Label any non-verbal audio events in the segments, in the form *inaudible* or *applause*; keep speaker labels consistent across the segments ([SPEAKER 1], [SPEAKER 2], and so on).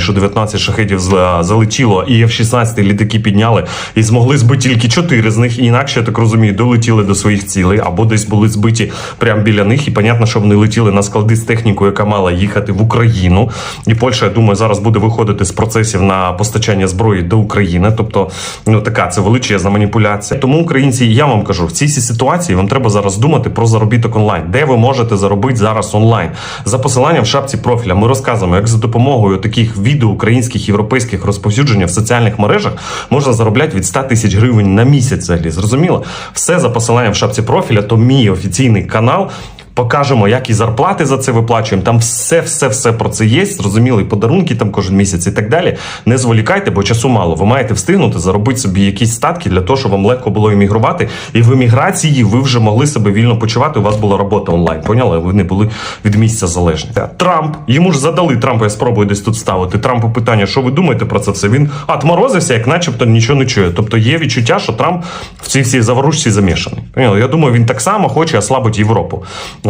[SPEAKER 1] що 19 шахедів залетіло, і F-16 літаки підняли і змогли збити тільки 4 з них. Інакше я так розумію, долетіли до своїх цілей або десь були збиті прямо біля них. І понятно, що вони летіли на склади з технікою, яка мала їхати в Україну. І Польща, я думаю, зараз буде виходити з процесів на постачання зброї до України. Тобто, ну така це величезна маніпуляція. Тому українці, я вам кажу, в цій ситуації вам треба зараз думати про заробіток онлайн, де ви можете заробити зараз онлайн. За посиланням в шапці профіля ми розказуємо, як за допомогою таких відео українських європейських розповсюдження в соціальних мережах можна заробляти від 100 тисяч гривень на місяць. Взагалі зрозуміло, все за посиланням в шапці профіля. То мій офіційний канал. Покажемо, як і зарплати за це виплачуємо. Там все, все, все про це є. Зрозуміло, і подарунки там кожен місяць і так далі. Не зволікайте, бо часу мало. Ви маєте встигнути заробити собі якісь статки для того, щоб вам легко було іммігрувати. І в еміграції ви вже могли себе вільно почувати. У вас була робота онлайн. Поняли? Ви не були від місця залежні. Трамп йому ж задали Трампу. Я спробую десь тут ставити. Трампу питання, що ви думаєте про це все? Він отморозився, як начебто нічого не чує. Тобто є відчуття, що Трамп в цій всій заворушці замішаний. Поняли? Я думаю, він так само хоче ослабити Європу,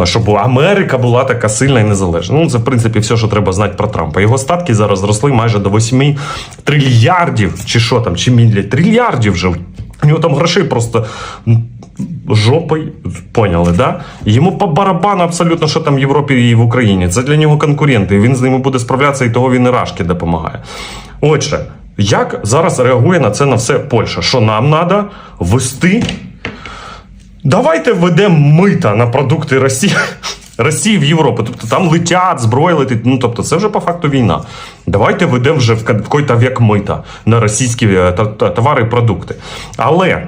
[SPEAKER 1] щоб Америка була така сильна і незалежна. Ну це в принципі все, що треба знати про Трампа. Його статки зараз зросли майже до 8 трильярдів, чи що там, чи мілля трильярдів вже. У нього там грошей просто жопой, поняли, да? Йому по барабану абсолютно, що там в Європі і в Україні. Це для нього конкуренти. Він з ними буде справлятися, і того він і рашки допомагає. Отже, як зараз реагує на це на все Польща? Що нам треба ввести? Давайте введемо мита на продукти Росії. *laughs* Росії в Європу, тобто там летять, зброя летить. Ну тобто, це вже по факту війна. Давайте введемо вже в ка- в якийсь вік мита на російські е, та- товари і продукти. Але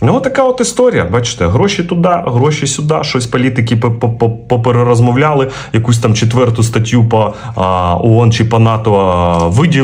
[SPEAKER 1] Ну, така от історія. Бачите, гроші туди, гроші сюди. Щось політики по- по- по- поперерозмовляли, якусь там четверту статтю по ООН чи по НАТО виділили.